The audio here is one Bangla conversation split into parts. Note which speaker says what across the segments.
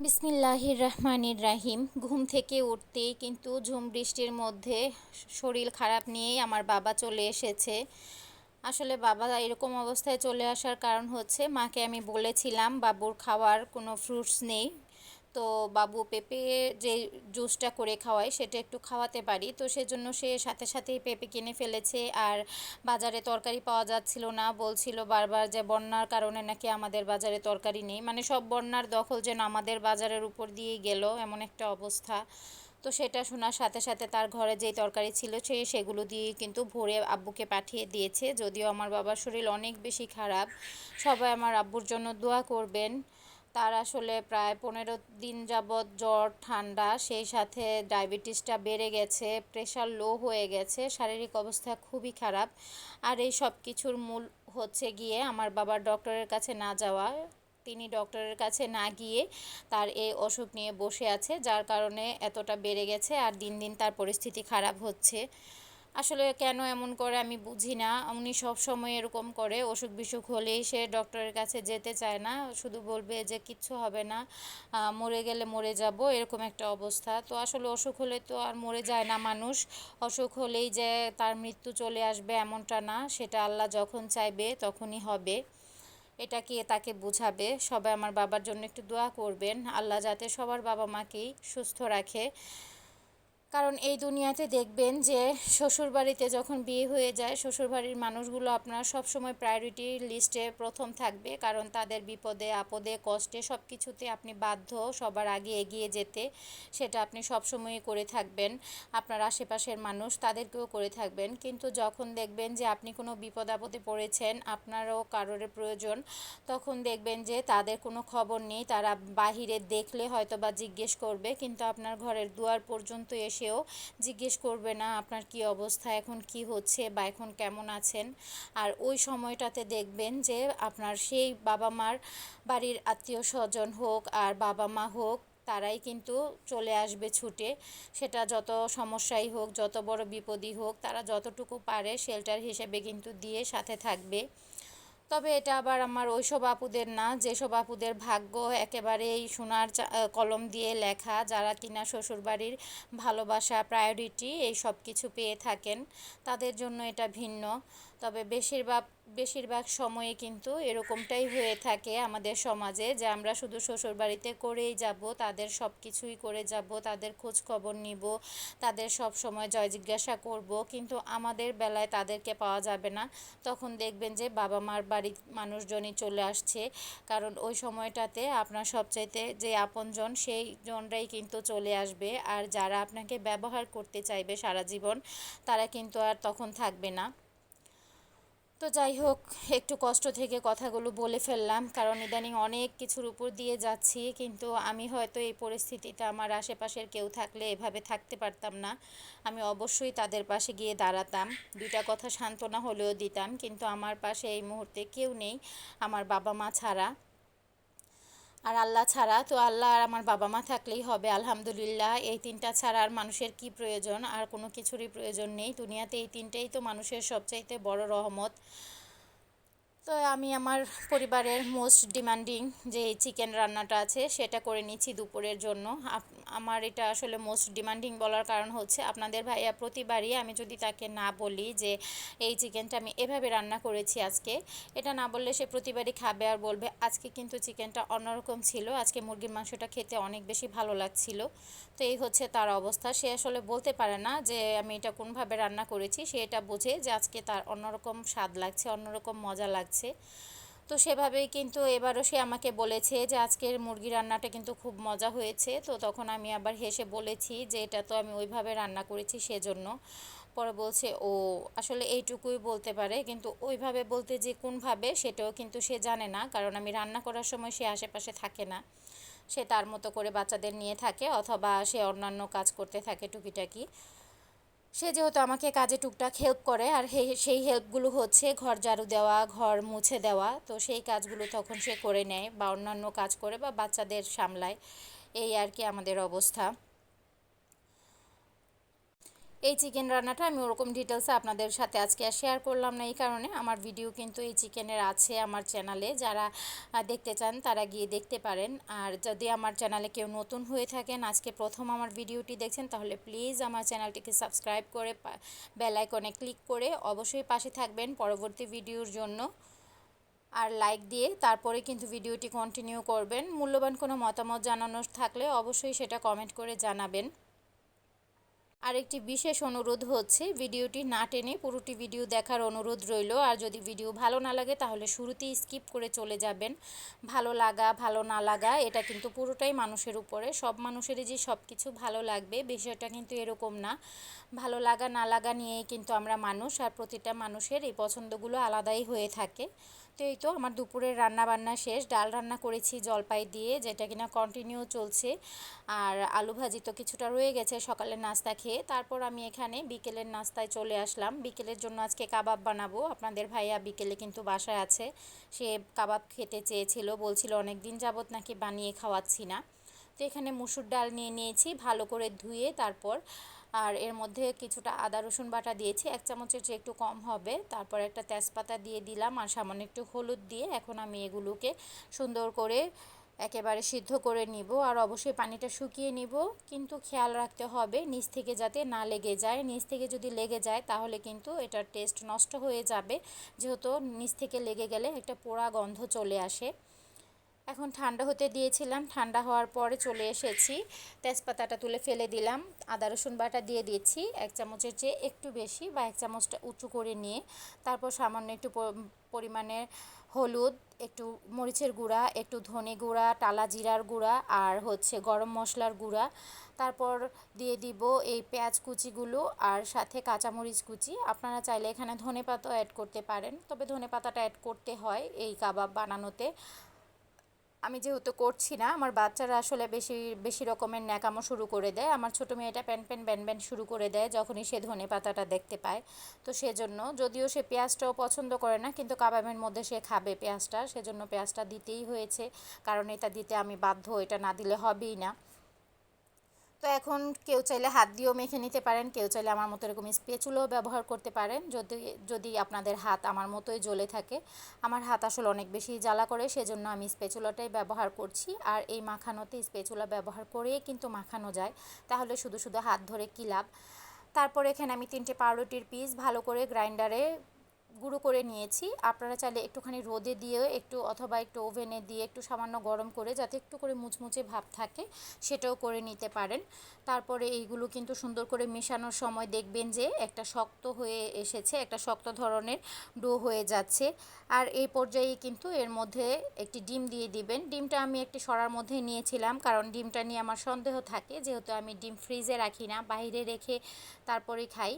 Speaker 1: বিসমিল্লাহির রহমানির রাহিম ঘুম থেকে উঠতেই কিন্তু ঝুম বৃষ্টির মধ্যে শরীর খারাপ নিয়েই আমার বাবা চলে এসেছে। আসলে বাবা এরকম অবস্থায় চলে আসার কারণ হচ্ছে, মাকে আমি বলেছিলাম, বাবুর খাওয়ার কোনো ফ্রুটস নেই। তো বাবু পেঁপে যে জুসটা করে খাওয়ায় সেটা একটু খাওয়াতে পারি। তো সেজন্য সে সাথে সাথেই পেঁপে কিনে ফেলেছে আর বাজারে তরকারি পাওয়া যাচ্ছিল না। বলছিল বারবার যে বন্যার কারণে নাকি আমাদের বাজারে তরকারি নেই। মানে সব বন্যার দখল যেন আমাদের বাজারের উপর দিয়েই গেল এমন একটা অবস্থা। তো সেটা শোনার সাথে সাথে তার ঘরে যেই তরকারি ছিল সে সেগুলো দিয়ে কিন্তু ভোরে আব্বুকে পাঠিয়ে দিয়েছে। যদিও আমার বাবার শরীর অনেক বেশি খারাপ। সবাই আমার আব্বুর জন্য দোয়া করবেন। তার আসলে প্রায় পনেরো দিন যাবৎ জ্বর, ঠান্ডা, সেই সাথে ডায়াবেটিসটা বেড়ে গেছে প্রেশার লো হয়ে গেছে, শারীরিক অবস্থা খুবই খারাপ। আর এই সব কিছুর মূল হচ্ছে গিয়ে আমার বাবার ডক্টরের কাছে না যাওয়া। তিনি ডক্টরের কাছে না গিয়ে তার এই অসুখ নিয়ে বসে আছে, যার কারণে এতটা বেড়ে গেছে আর দিন দিন তার পরিস্থিতি খারাপ হচ্ছে। আসলে কেন এমন করে আমি বুঝি না। উনি সব সময় এরকম করে, অসুখ বিসুখ হলেই সে ডক্টরের কাছে যেতে চায় না। শুধু বলবে যে কিচ্ছু হবে না মরে গেলে মরে যাব, এরকম একটা অবস্থা। তো আসলে অসুখ হলে তো আর মরে যায় না মানুষ। অসুখ হলেই যে তার মৃত্যু চলে আসবে এমনটা না, সেটা আল্লাহ যখন চাইবে তখনই হবে। এটা কি তাকে বুঝাবে? সবাই আমার বাবার জন্য একটু দোয়া করবেন। আল্লাহ যাতে সবার বাবা মাকেই সুস্থ রাখে। কারণ এই দুনিয়াতে দেখবেন যে শ্বশুরবাড়িতে যখন বিয়ে হয়ে যায়, শ্বশুরবাড়ির মানুষগুলো আপনার সবসময় প্রায়োরিটি লিস্টে প্রথম থাকবে। কারণ তাদের বিপদে, আপদে, কষ্টে সব কিছুতে আপনি বাধ্য সবার আগে এগিয়ে যেতে, সেটা আপনি সবসময়ই করে থাকবেন। আপনার আশেপাশের মানুষ তাদেরকেও করে থাকবেন। কিন্তু যখন দেখবেন যে আপনি কোনো বিপদ আপদে পড়েছেন, আপনারও কারোর প্রয়োজন, তখন দেখবেন যে তাদের কোনো খবর নেই। তারা বাহিরে দেখলে হয়তো বা জিজ্ঞেস করবে, কিন্তু আপনার ঘরের দুয়ার পর্যন্ত এসে সেও জিজ্ঞেস করবে না আপনার কি অবস্থা, এখন কি হচ্ছে বা এখন কেমন আছেন। আর ওই সময়টাতে দেখবেন যে আপনার সেই বাবা মার বাড়ির আত্মীয় স্বজন হোক আর বাবা মা হোক, তারাই কিন্তু চলে আসবে ছুটে। সেটা যত সমস্যাই হোক, যত বড় বিপদই হোক, তারা যতটুকু পারে শেল্টার হিসেবে কিন্তু দিয়ে সাথে থাকবে। তবে এটা আবার আমার ওইসব আপুদের না, যেসব আপুদের ভাগ্য একেবারেই সোনার কলম দিয়ে লেখা, যারা কিনা শ্বশুরবাড়ির ভালোবাসা প্রায়োরিটি এই সব কিছু পেয়ে থাকেন, তাদের জন্য এটা ভিন্ন। তবে বেশিরভাগ বেশিরভাগ সময়ে কিন্তু এরকমটাই হয়ে থাকে আমাদের সমাজে যে আমরা শুধু শ্বশুরবাড়িতে করেই যাব, তাদের সব কিছুই করে যাব, তাদের খোঁজ খবর নিব, তাদের সব সময় জয় জিজ্ঞাসা করব। কিন্তু আমাদের বেলায় তাদেরকে পাওয়া যাবে না। তখন দেখবেন যে বাবা মার বাড়ির মানুষজনই চলে আসছে। কারণ ওই সময়টাতে আপনার সবচাইতে যে আপনজন, সেই জনরাই কিন্তু চলে আসবে। আর যারা আপনাকে ব্যবহার করতে চাইবে সারা জীবন, তারা কিন্তু আর তখন থাকবে না। তো যাই হোক, একটু কষ্ট থেকে কথাগুলো বলে ফেললাম। কারণ ইদানিং অনেক কিছুর উপর দিয়ে যাচ্ছি, কিন্তু আমি হয়তো এই পরিস্থিতিতে আমার আশেপাশের কেউ থাকলে এভাবে থাকতে পারতাম না। আমি অবশ্যই তাদের পাশে গিয়ে দাঁড়াতাম। দুইটা কথা সান্ত্বনা হলেও দিতাম, কিন্তু আমার পাশে এই মুহূর্তে কেউ নেই, আমার বাবা মা ছাড়া। আর আল্লাহ ছাড়া, তো আল্লাহ আর আমার বাবা মা থাকলেই হবে, আলহামদুলিল্লাহ। এই তিনটা ছাড়া আর মানুষের কি প্রয়োজন? আর কোনো কিছুরই প্রয়োজন নেই। দুনিয়াতে এই তিনটেই তো মানুষের সবচাইতে বড় রহমত। তো আমি আমার পরিবারের মোস্ট ডিমান্ডিং যে চিকেন রান্নাটা আছে, সেটা করে নিচ্ছি দুপুরের জন্য। আমার এটা আসলে মোস্ট ডিমান্ডিং বলার কারণ হচ্ছে আপনাদের ভাইয়া প্রতিবারই আমি যদি তাকে না বলি যে এই চিকেনটা আমি এভাবে রান্না করেছি আজকে, এটা না বললে সে প্রতিবারই খাবে আর বলবে, আজকে কিন্তু চিকেনটা অন্যরকম ছিল, আজকে মুরগির মাংসটা খেতে অনেক বেশি ভালো লাগছিল। তো এই হচ্ছে তার অবস্থা, সে আসলে বলতে পারে না যে আমি এটা কোনভাবে রান্না করেছি, সে এটা বোঝে যে আজকে তার অন্যরকম স্বাদ লাগছে, অন্যরকম মজা লাগছে। তো সেভাবেই কিন্তু এবারও সে আমাকে বলেছে যে আজকের মুরগি রান্নাটা কিন্তু খুব মজা হয়েছে। তো তখন আমি আবার হেসে বলেছি যে এটা তো আমি ওইভাবে রান্না করেছি সেজন্য। পরে বলছে, ও, আসলে এইটুকুই বলতে পারে। কিন্তু ওইভাবে বলতে যে কোনভাবে সেটাও কিন্তু সে জানে না। কারণ আমি রান্না করার সময় সে আশেপাশে থাকে না। সে তার মতো করে বাচ্চাদের নিয়ে থাকে অথবা সে অন্যান্য কাজ করতে থাকে টুকিটাকি। সে যেহেতু আমাকে কাজে টুকটাক হেল্প করে আর সেই হেল্পগুলো হচ্ছে ঘর ঝাড়ু দেওয়া, ঘর মুছে দেওয়া। তো সেই কাজগুলো তখন সে করে নেয় বা অন্যান্য কাজ করে বা বাচ্চাদের সামলায়। এই আর কি আমাদের অবস্থা। এই চিকেন রান্নাটা আমি ওরকম ডিটেলসে আপনাদের সাথে আজকে শেয়ার করলাম না, এই কারণে আমার ভিডিও কিন্তু এই চিকেনের আছে আমার চ্যানেলে যারা দেখতে চান তারা গিয়ে দেখতে পারেন। আর যদি আমার চ্যানেলে কেউ নতুন হয়ে থাকেন, আজকে প্রথম আমার ভিডিওটি দেখছেন, তাহলে প্লিজ আমার চ্যানেলটিকে সাবস্ক্রাইব করে বেল আইকনে ক্লিক করে অবশ্যই পাশে থাকবেন পরবর্তী ভিডিওর জন্য। আর লাইক দিয়ে তারপরে কিন্তু ভিডিওটি কন্টিনিউ করবেন। মূল্যবান কোনো মতামত জানানোর থাকলে অবশ্যই সেটা কমেন্ট করে জানাবেন। আরেকটি বিশেষ অনুরোধ হচ্ছে, ভিডিওটি না টেনে পুরোটি ভিডিও দেখার অনুরোধ রইল। আর যদি ভিডিও ভালো না লাগে, তাহলে শুরুতেই স্কিপ করে চলে যাবেন। ভালো লাগা, ভালো না লাগা, এটা কিন্তু পুরোটাই মানুষের উপরে। সব মানুষেরই যে সব কিছু ভালো লাগবে, বিষয়টা কিন্তু এরকম না। ভালো লাগা, না লাগা নিয়েই কিন্তু আমরা মানুষ, আর প্রতিটা মানুষের এই পছন্দগুলো আলাদাই হয়ে থাকে। তো এই তো আমার দুপুরের রান্না বান্না শেষ। ডাল রান্না করেছি জলপাই দিয়ে, যেটা কিনা কন্টিনিউ চলছে। আর আলু ভাজি তো কিছুটা রয়ে গেছে সকালের নাস্তা খেয়ে। তারপর আমি এখানে বিকেলের নাস্তায় চলে আসলাম। বিকেলের জন্য আজকে কাবাব বানাবো। আপনাদের ভাইয়া বিকেলে কিন্তু বাসায় আছে। সে কাবাব খেতে চেয়েছিল, বলছিল অনেক দিন যাবত নাকি বানিয়ে খাওয়াচ্ছি না। তো এখানে মুসুর ডাল নিয়ে নিয়েছি, ভালো করে ধুয়ে তারপর আর এর মধ্যে কিছুটা আদা, রসুন বাটা দিয়েছি। এক চামচের চেয়ে একটু কম হবে, তারপর একটা তেজপাতা দিয়ে দিলাম আর সামান্য একটু হলুদ দিয়ে এখন আমি এগুলোকে সুন্দর করে একেবারে সিদ্ধ করে নিব আর অবশ্যই পানিটা শুকিয়ে নিব। কিন্তু খেয়াল রাখতে হবে, নিচ থেকে যাতে না লেগে যায়। নিচ থেকে যদি লেগে যায়, তাহলে কিন্তু এটার টেস্ট নষ্ট হয়ে যাবে। যেহেতু নিচ থেকে লেগে গেলে একটা পোড়া গন্ধ চলে আসে। এখন ঠান্ডা হতে দিয়েছিলাম। ঠান্ডা হওয়ার পরে চলে এসেছি। তেজপাতাটা তুলে ফেলে দিলাম। আদা, রসুন বাটা দিয়ে দিচ্ছি। এক চামচের চেয়ে একটু বেশি বা এক চামচটা উঁচু করে নিয়ে তারপর সামান্য একটু পরিমাণে হলুদ, একটু মরিচের গুঁড়া, একটু ধনে গুঁড়া, টালা জিরার গুঁড়া আর হচ্ছে গরম মশলার গুঁড়া। তারপর দিয়ে দিব এই পেঁয়াজ কুচিগুলো আর সাথে কাঁচামরিচ কুচি। আপনারা চাইলে এখানে ধনে পাতাও অ্যাড করতে পারেন। তবে ধনে পাতাটা অ্যাড করতে হয় এই কাবাব বানানোতে। আমি যেহেতু করছি না, আমার বাচ্চারা আসলে বেশি বেশি রকমের ন্যাকামো শুরু করে দেয়। আমার ছোটো মেয়েটা প্যান প্যান, ব্যান ব্যান শুরু করে দেয় যখনই সে ধনে পাতাটা দেখতে পায়। তো সেজন্য যদিও সে পেঁয়াজটাও পছন্দ করে না, কিন্তু কাবাবের মধ্যে সে খাবে পেঁয়াজটা। সেজন্য পেঁয়াজটা দিতেই হয়েছে, কারণ এটা দিতে আমি বাধ্য, এটা না দিলে হবেই না। এখন কেউ চাইলে হাত দিয়েও মেখে নিতে পারেন, কেউ চাইলে আমার মতো এরকম স্পেচুলাও ব্যবহার করতে পারেন। যদি যদি আপনাদের হাত আমার মতোই জ্বলে থাকে, আমার হাত আসলে অনেক বেশি জ্বালা করে, সেজন্য আমি স্পেচুলাটাই ব্যবহার করছি। আর এই মাখানোতে স্পেচুলা ব্যবহার করেই কিন্তু মাখানো যায়। তাহলে শুধু শুধু হাত ধরে কী লাভ? তারপর এখানে আমি তিনটে পাউরুটির পিস ভালো করে গ্রাইন্ডারে গুঁড়ো করে নিয়েছি। আপনারা চাইলে একটুখানি রোদে দিয়ে একটু অথবা একটু ওভেনে দিয়ে একটু সামান্য গরম করে যাতে একটু করে মুচমুচে ভাব থাকে, সেটাও করে নিতে পারেন। তারপরে এইগুলো কিন্তু সুন্দর করে মেশানোর সময় দেখবেন যে একটা শক্ত হয়ে এসেছে, একটা শক্ত ধরনের ডো হয়ে যাচ্ছে। আর এই পর্যায়ে কিন্তু এর মধ্যে একটি ডিম দিয়ে দিবেন। ডিমটা আমি একটি সরার মধ্যে নিয়েছিলাম, কারণ ডিমটা নিয়ে আমার সন্দেহ থাকে, যেহেতু আমি ডিম ফ্রিজে রাখি না, বাইরে রেখে তারপরে খাই।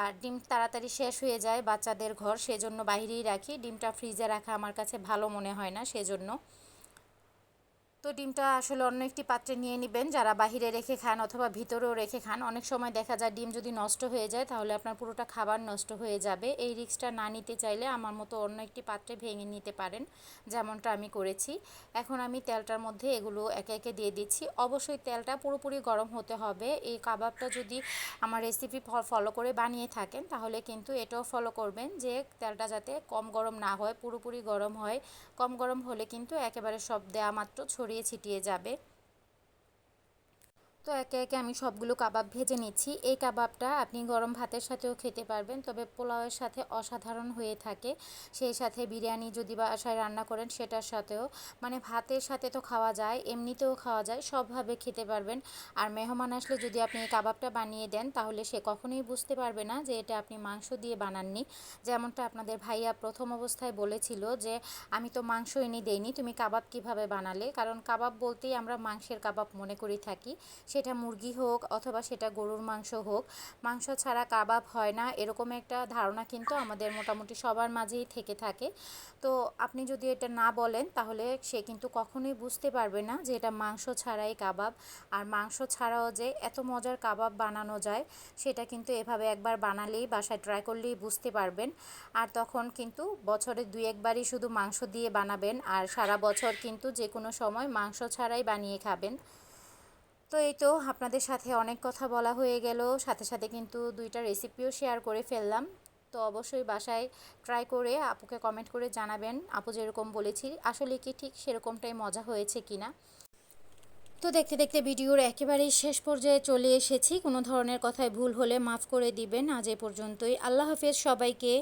Speaker 1: আর ডিম তাড়াতাড়ি শেষ হয়ে যায় বাচ্চাদের ঘর সেজন্য বাইরেই রাখি। ডিমটা ফ্রিজে রাখা আমার কাছে ভালো মনে হয় না সেজন্য। তো ডিমটা আসলে অন্য একটি পাত্রে নিয়ে নেবেন। যারা বাহিরে রেখে খান অথবা ভিতরেও রেখে খান, অনেক সময় দেখা যায় ডিম যদি নষ্ট হয়ে যায়, তাহলে আপনার পুরোটা খাবার নষ্ট হয়ে যাবে। এই রিক্সটা না নিতে চাইলে আমার মতো অন্য একটি পাত্রে ভেঙে নিতে পারেন, যেমনটা আমি করেছি। এখন আমি তেলটার মধ্যে এগুলো একে একে দিয়ে দিচ্ছি। অবশ্যই তেলটা পুরোপুরি গরম হতে হবে। এই কাবাবটা যদি আমার রেসিপি ফলো করে বানিয়ে থাকেন, তাহলে কিন্তু এটাও ফলো করবেন যে তেলটা যাতে কম গরম না হয়, পুরোপুরি গরম হয়। কম গরম হলে কিন্তু একেবারে সব দেওয়া মাত্র ছড়িয়ে ছড়িয়ে ছিটিয়ে যাবে। তো একে একে আমি সবগুলো কাবাব ভেজে নিচ্ছি। এই কাবাবটা আপনি গরম ভাতের সাথেও খেতে পারবেন, তবে পোলাওয়ের সাথে অসাধারণ হয়ে থাকে। সেই সাথে বিরিয়ানি যদি বাসায় রান্না করেন, সেটার সাথেও। মানে ভাতের সাথে তো খাওয়া যায়, এমনিতেও খাওয়া যায়, সবভাবে খেতে পারবেন। আর মেহমান আসলে যদি আপনি এই কাবাবটা বানিয়ে দেন, তাহলে সে কখনোই বুঝতে পারবে না যে এটা আপনি মাংস দিয়ে বানাননি। যেমনটা আপনাদের ভাইয়া প্রথম অবস্থায় বলেছিল যে, আমি তো মাংস এনে দেইনি, তুমি কাবাব কীভাবে বানালে? কারণ কাবাব বলতেই আমরা মাংসের কাবাব মনে করি থাকি। সেটা মুরগি হোক অথবা সেটা গরুর মাংস হোক, মাংস ছাড়া কাবাব হয় না, এরকম একটা ধারণা কিন্তু আমাদের মোটামুটি সবার মাঝেই থেকে থাকে। তো আপনি যদি এটা না বলেন, তাহলে সে কিন্তু কখনোই বুঝতে পারবে না যে এটা মাংস ছাড়াই কাবাব। আর মাংস ছাড়াও যে এত মজার কাবাব বানানো যায়, সেটা কিন্তু এভাবে একবার বানালেই, বাসায় ট্রাই করলেই বুঝতে পারবেন। আর তখন কিন্তু বছরে দুই একবারই শুধু মাংস দিয়ে বানাবেন, আর সারা বছর কিন্তু যে কোনো সময় মাংস ছাড়াই বানিয়ে খাবেন। তো এই তো আপনাদের সাথে অনেক কথা বলা হয়ে গেল। সাথে সাথে কিন্তু দুইটা রেসিপিও শেয়ার করে ফেললাম। তো অবশ্যই বাসায় ট্রাই করে আপুকে কমেন্ট করে জানাবেন, আপু যেরকম বলেছি, আসলে কি ঠিক সেরকমটাই মজা হয়েছে কি না তো দেখতে দেখতে ভিডিওর একেবারেই শেষ পর্যায়ে চলে এসেছি। কোনো ধরনের কথায় ভুল হলে মাফ করে দিবেন। আজ এ পর্যন্তই। আল্লাহ হাফেজ সবাইকে।